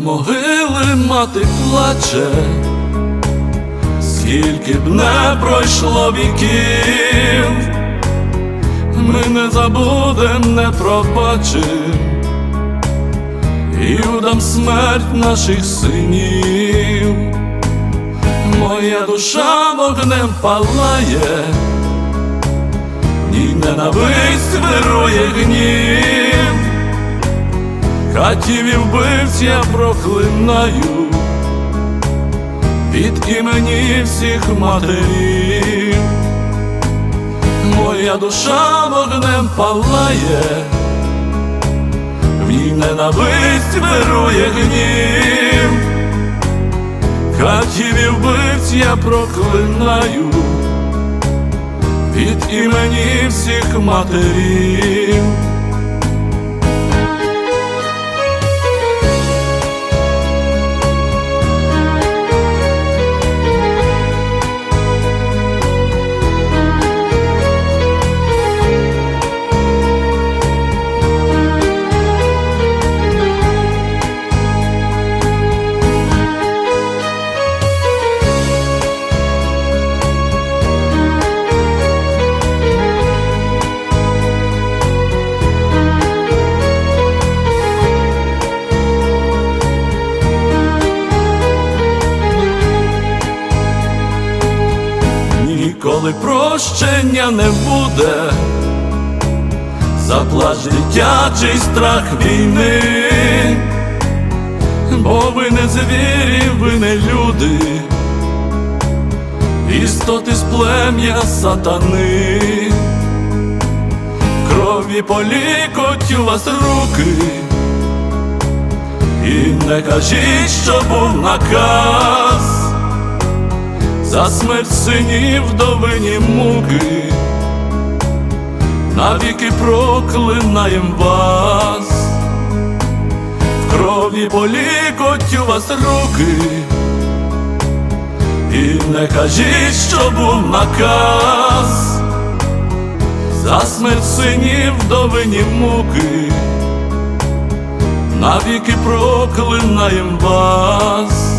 могили мати плаче, скільки б не пройшло віків, ми не забудем, не пробачим. І удам смерть наших синів, моя душа вогнем палає, ній ненависть вирує гнів, хатів і вбивць я проклинаю. Від імені всіх матерів, моя душа вогнем палає. В ній ненависть вирує гнів, хатів і вбивць я проклинаю. Від імені всіх матерів. Ніколи прощення не буде, заплач дитячий страх війни, бо ви не звірі, ви не люди, істоти з плем'я сатани, крові полікоть у вас руки, і не кажіть, що був наказ за смерть синів вдовині муки, навіки проклинаєм вас, в крові полікоть у вас руки, і не кажіть, що був наказ, за смерть синів вдовині муки, навіки проклинаєм вас.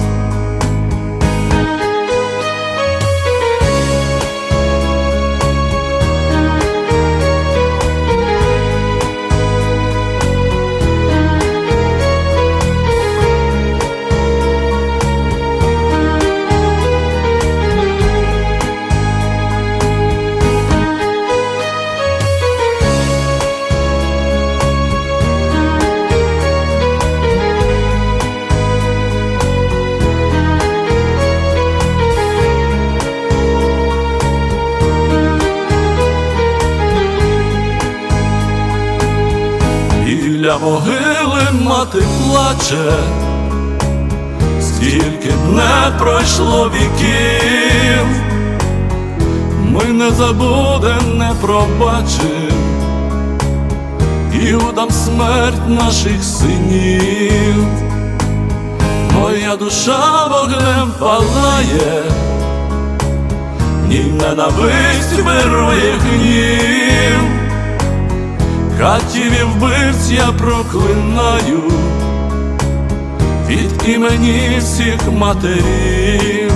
Могили мати плаче, скільки б не пройшло віків, ми не забудем, не пробачим і удам смерть наших синів, моя душа вогнем палає, в ній ненависть вирує гнів. Хатів і вбивць я проклинаю. Від імені всіх матерів,